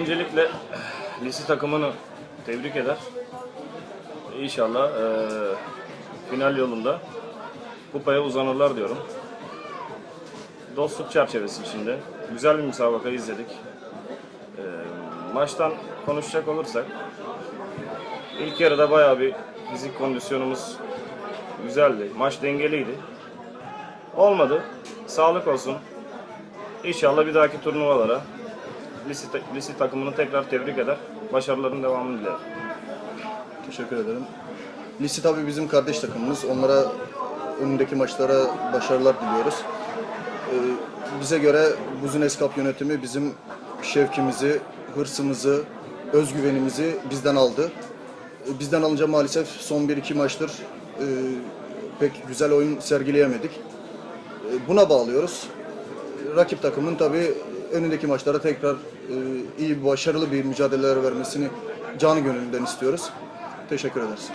Öncelikle lise takımını tebrik eder. İnşallah eee, final yolunda kupaya uzanırlar diyorum. Dostluk çerçevesi içinde güzel bir müsabaka izledik. Eee, maçtan konuşacak olursak ilk yarıda bayağı bir fizik kondisyonumuz güzeldi. Maç dengeliydi. Olmadı. Sağlık olsun. İnşallah bir dahaki turnuvalara lise, lise takımını tekrar tebrik eder. Başarıların devamını dilerim. Teşekkür ederim. Lisi tabii bizim kardeş takımımız. Onlara önündeki maçlara başarılar diliyoruz. Ee, bize göre Buzun Eskap yönetimi bizim şevkimizi, hırsımızı, özgüvenimizi bizden aldı. Ee, Bizden alınca maalesef son 1-2 maçtır e, pek güzel oyun sergileyemedik. E, Buna bağlıyoruz. Rakip takımın tabii önündeki maçlara tekrar e, iyi, başarılı bir mücadeleler vermesini canı gönülden istiyoruz. Teşekkür ederiz.